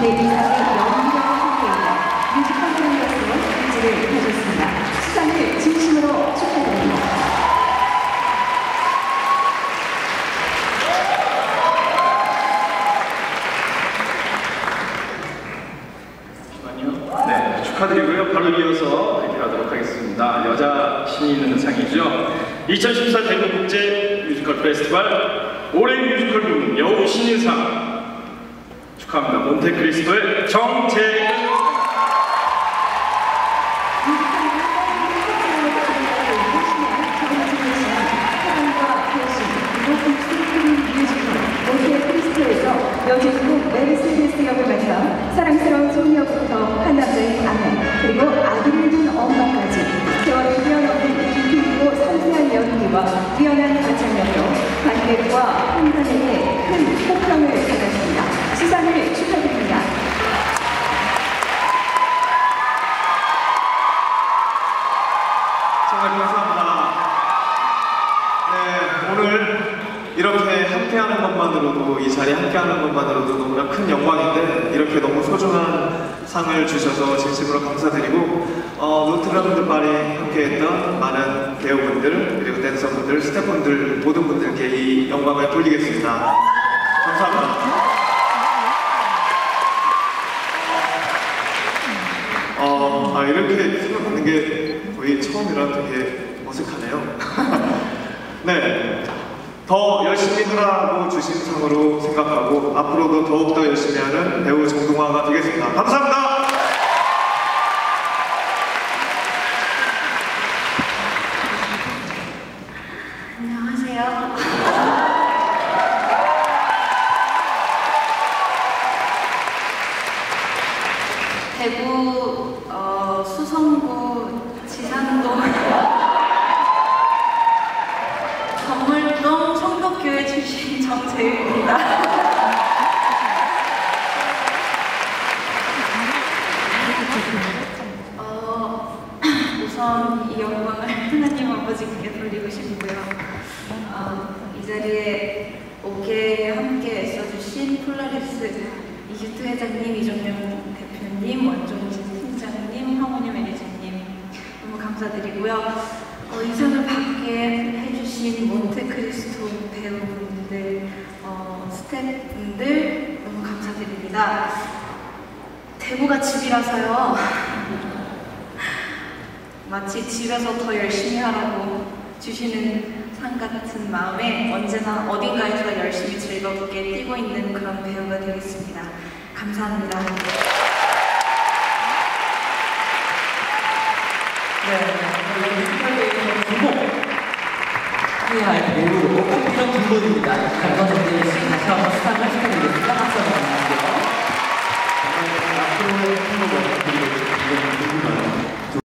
제 이상의 연기력을 함께했던 뮤지컬 배우로서의 인지를 가졌습니다. 수상을 진심으로 축하드립니다. 네, 축하드리고요. 바로 이어서 발표하도록 하겠습니다. 여자 신이 있는 상이죠. 2014 대구 국제 뮤지컬 페스티벌 올해 뮤지컬 부문 여우 신인상 축하합니다. 몬테크리스토의 정재은 여주인공 메르세데스 역을 맡아 사랑스러운 소녀부터 한남 이렇게 함께하는 것만으로도 이 자리에 함께하는 것만으로도 너무나 큰 영광인데 이렇게 너무 소중한 상을 주셔서 진심으로 감사드리고 어, 노트라분들 말이 함께했던 많은 배우분들 그리고 댄서분들, 스태프분들 모든 분들께 이 영광을 돌리겠습니다. 감사합니다. 어, 아, 이렇게 생각하는 게 거의 처음이라 되게 어색하네요. 네. 더 열심히 하라고 주신 상으로 생각하고 앞으로도 더욱더 열심히 하는 배우 정동화가 되겠습니다. 감사합니다! 안녕하세요. 대구 어, 수성구 지산동 정재윤입니다. 어, 우선 이 영광을 하나님 아버지께 돌리고 싶고요. 어, 이 자리에 오게 함께 애써주신 폴라리스 이주트 회장님, 이종영 대표님, 원종진 팀장님, 황원유 매니저님 너무 감사드리고요. 어, 이 상을 받게 해주신 몬테크리스토 어, 스태프분들 너무 감사드립니다. 대구가 집이라서요. 마치 집에서 더 열심히 하라고 주시는 상 같은 마음에 언제나 어딘가에서 열심히 즐겁게 뛰고 있는 그런 배우가 되겠습니다. 감사합니다. 네, 해할 배우 이런 두 분입니다.